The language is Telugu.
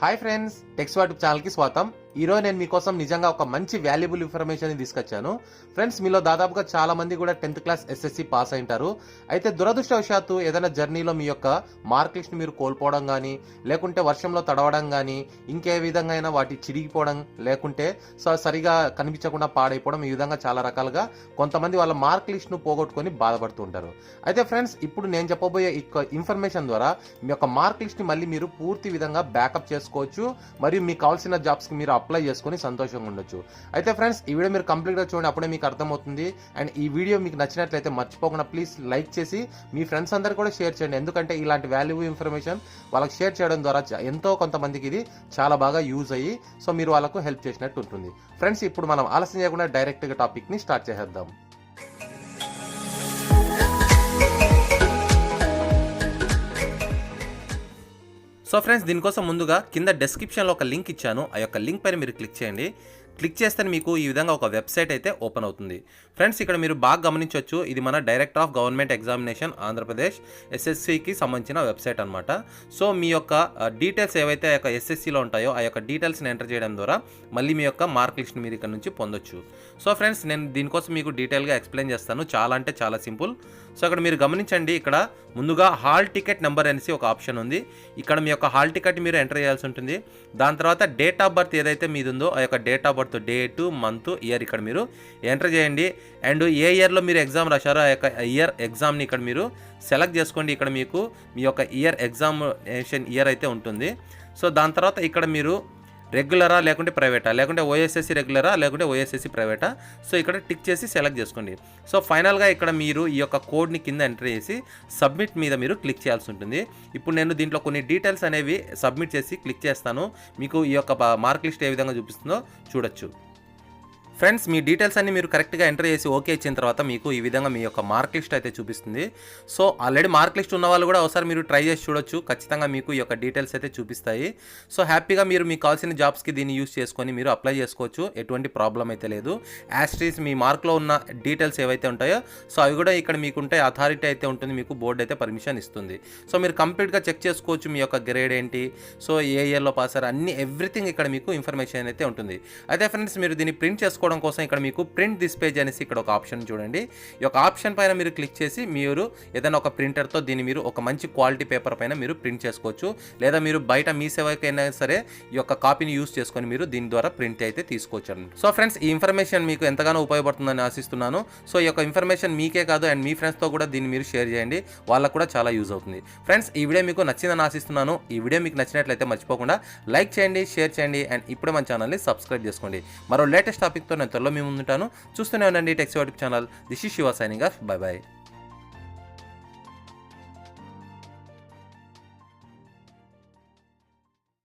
హాయ్ ఫ్రెండ్స్ టెక్స్ వాట్యూబ్ ఛానల్కి స్వాగతం ఈరోజు నేను మీకోసం నిజంగా ఒక మంచి వాల్యుబుల్ ఇన్ఫర్మేషన్ తీసుకొచ్చాను. ఫ్రెండ్స్ మీలో దాదాపుగా చాలా మంది కూడా టెన్త్ క్లాస్ ఎస్ఎస్సి పాస్ అయింటారు. అయితే దురదృష్టవశాత్తు ఏదైనా జర్నీలో మీ యొక్క మార్క్ లిస్ట్ మీరు కోల్పోవడం కానీ లేకుంటే వర్షంలో తడవడం కానీ ఇంకే విధంగా అయినా వాటి చిరిగిపోవడం లేకుంటే సో సరిగా కనిపించకుండా పాడైపోవడం ఈ విధంగా చాలా రకాలుగా కొంతమంది వాళ్ళ మార్క్ లిస్ట్ను పోగొట్టుకొని బాధపడుతుంటారు అయితే ఫ్రెండ్స్ ఇప్పుడు నేను చెప్పబోయే ఇన్ఫర్మేషన్ ద్వారా మీ యొక్క మార్క్ లిస్ట్ని మళ్ళీ మీరు పూర్తి విధంగా బ్యాకప్ చేసుకోవచ్చు. మరియు మీకు కావాల్సిన జాబ్స్కి మీరు అప్లై చేసుకొని సంతోషంగా ఉండొచ్చు. అయితే ఫ్రెండ్స్ ఈ వీడియో మీరు కంప్లీట్గా చూడండి అప్పుడే మీకు అర్థమవుతుంది. అండ్ ఈ వీడియో మీకు నచ్చినట్లయితే మర్చిపోకుండా ప్లీజ్ లైక్ చేసి మీ ఫ్రెండ్స్ అందరు కూడా షేర్ చేయండి. ఎందుకంటే ఇలాంటి వాల్యూ ఇన్ఫర్మేషన్ వాళ్ళకి షేర్ చేయడం ద్వారా ఎంతో కొంతమందికి ఇది చాలా బాగా యూజ్ అయ్యి సో మీరు వాళ్ళకు హెల్ప్ చేసినట్టు ఉంటుంది. ఫ్రెండ్స్ ఇప్పుడు మనం ఆలస్యం చేయకుండా డైరెక్ట్గా టాపిక్ని టాపిక్ని స్టార్ట్ చేసేద్దాం. సో ఫ్రెండ్స్ దీనికోసం ముందుగా కింద డిస్క్రిప్షన్లో ఒక లింక్ ఇచ్చాను. ఆ యొక్క లింక్ పైన మీరు క్లిక్ చేయండి. క్లిక్ చేస్తే మీకు ఈ విధంగా ఒక వెబ్సైట్ అయితే ఓపెన్ అవుతుంది. ఫ్రెండ్స్ ఇక్కడ మీరు బాగా గమనించవచ్చు ఇది మన director of government examination Andhra Pradesh ఎస్ఎస్సికి సంబంధించిన వెబ్సైట్ అనమాట సో మీ యొక్క డీటెయిల్స్ ఏవైతే ఆ యొక్క ఎస్ఎస్సిలో ఉంటాయో ఆ యొక్క డీటెయిల్స్ని ఎంటర్ చేయడం ద్వారా మళ్ళీ మీ యొక్క మార్క్ లిస్ట్ మీరు ఇక్కడ నుంచి పొందొచ్చు. సో ఫ్రెండ్స్ నేను దీనికోసం మీకు డీటెయిల్గా ఎక్స్ప్లెయిన్ చేస్తాను. చాలా అంటే చాలా సింపుల్. సో అక్కడ మీరు గమనించండి ఇక్కడ ముందుగా హాల్ టికెట్ నెంబర్ అనేసి ఒక ఆప్షన్ ఉంది. ఇక్కడ మీ యొక్క హాల్ టికెట్ మీరు ఎంటర్ చేయాల్సి ఉంటుంది. దాని తర్వాత డేట్ ఆఫ్ బర్త్ ఏదైతే మీది ఉందో ఆ యొక్క date of birth date month year ఇక్కడ మీరు ఎంటర్ చేయండి. అండ్ ఏ ఇయర్లో మీరు ఎగ్జామ్ రాశారో ఆ యొక్క ఇయర్ ఎగ్జామ్ని ఇక్కడ మీరు సెలెక్ట్ చేసుకోండి. ఇక్కడ మీకు మీ యొక్క ఇయర్ ఎగ్జామినేషన్ ఇయర్ అయితే ఉంటుంది. సో దాని తర్వాత ఇక్కడ మీరు రెగ్యులరా లేకుంటే ప్రైవేటా? లేకుంటే ఓఎస్ఎస్సి రెగ్యులరా? లేకుంటే ఓఎస్ఎస్సి ప్రైవేటా? సో ఇక్కడ టిక్ చేసి సెలెక్ట్ చేసుకోండి. సో ఫైనల్గా ఇక్కడ మీరు ఈ యొక్క కోడ్ని కింద ఎంటర్ చేసి సబ్మిట్ మీద మీరు క్లిక్ చేయాల్సి ఉంటుంది. ఇప్పుడు నేను దీంట్లో కొన్ని డీటెయిల్స్ అనేవి సబ్మిట్ చేసి క్లిక్ చేస్తాను. మీకు ఈ యొక్క మార్క్ లిస్ట్ ఏ విధంగా చూపిస్తుందో చూడొచ్చు. ఫ్రెండ్స్ మీ డీటెయిల్స్ అన్ని మీరు కరెక్ట్గా ఎంటర్ చేసి ఓకే ఇచ్చిన తర్వాత మీకు ఈ విధంగా మీ యొక్క మార్క్ లిస్ట్ అయితే చూపిస్తుంది. సో ఆల్రెడీ మార్క్ లిస్ట్ ఉన్న వాళ్ళు కూడా ఒకసారి మీరు ట్రై చేసి చూడొచ్చు. ఖచ్చితంగా మీకు ఈ యొక్క డీటెయిల్స్ అయితే చూపిస్తాయి. సో హ్యాపీగా మీరు మీకు కావాల్సిన జాబ్స్కి దీన్ని యూస్ చేసుకొని మీరు అప్లై చేసుకోవచ్చు. ఎటువంటి ప్రాబ్లం అయితే లేదు. యాస్ట్రీస్ మీ మార్క్లో ఉన్న డీటెయిల్స్ ఏవైతే ఉంటాయో సో అవి కూడా ఇక్కడ మీకు ఉంటే అథారిటీ అయితే ఉంటుంది. మీకు బోర్డు అయితే పర్మిషన్ ఇస్తుంది. సో మీరు కంప్లీట్గా చెక్ చేసుకోవచ్చు మీ యొక్క గ్రేడ్ ఏంటి. సో ఏ ఇయర్లో పాస్ అయ్యారు. అన్ని ఎవ్రీథింగ్ ఇక్కడ మీకు ఇన్ఫర్మేషన్ అయితే ఉంటుంది. అయితే ఫ్రెండ్స్ మీరు దీన్ని ప్రింట్ చేసుకోవడం కోసం ఇక్కడ మీకు ప్రింట్ దిస్ పేజ్ అనేసి ఇక్కడ ఒక ఆప్షన్ చూడండి. ఈ యొక్క ఆప్షన్ పైన మీరు క్లిక్ చేసి మీరు ఏదైనా ఒక ప్రింటర్తో దీన్ని మీరు ఒక మంచి క్వాలిటీ పేపర్ పైన మీరు ప్రింట్ చేసుకోవచ్చు. లేదా మీరు బయట మీ సేవకైనా సరే ఈ యొక్క కాపీని యూస్ చేసుకొని మీరు దీని ద్వారా ప్రింట్ అయితే తీసుకోవచ్చు సో ఫ్రెండ్స్ ఈ ఇన్ఫర్మేషన్ మీకు ఎంతగానో ఉపయోగపడుతుందని ఆశిస్తున్నాను. సో ఈ యొక్క ఇన్ఫర్మేషన్ మీకే కాదు అండ్ మీ ఫ్రెండ్స్తో కూడా దీన్ని మీరు షేర్ చేయండి. వాళ్ళకు కూడా చాలా యూజ్ అవుతుంది. ఫ్రెండ్స్ ఈ వీడియో మీకు నచ్చిందని ఆశిస్తున్నాను. ఈ వీడియో మీకు నచ్చినట్లయితే మర్చిపోకుండా లైక్ చేయండి షేర్ చేయండి అండ్ ఇప్పుడే మన ఛానల్ని సబ్స్క్రైబ్ చేసుకోండి. మరో లేటెస్ట్ టాపిక్తో నేను త్వరలో మీ ముందుంటాను. చూస్తూనే ఉండండి టెక్స్ వాటి channel this is Shiva signing off bye bye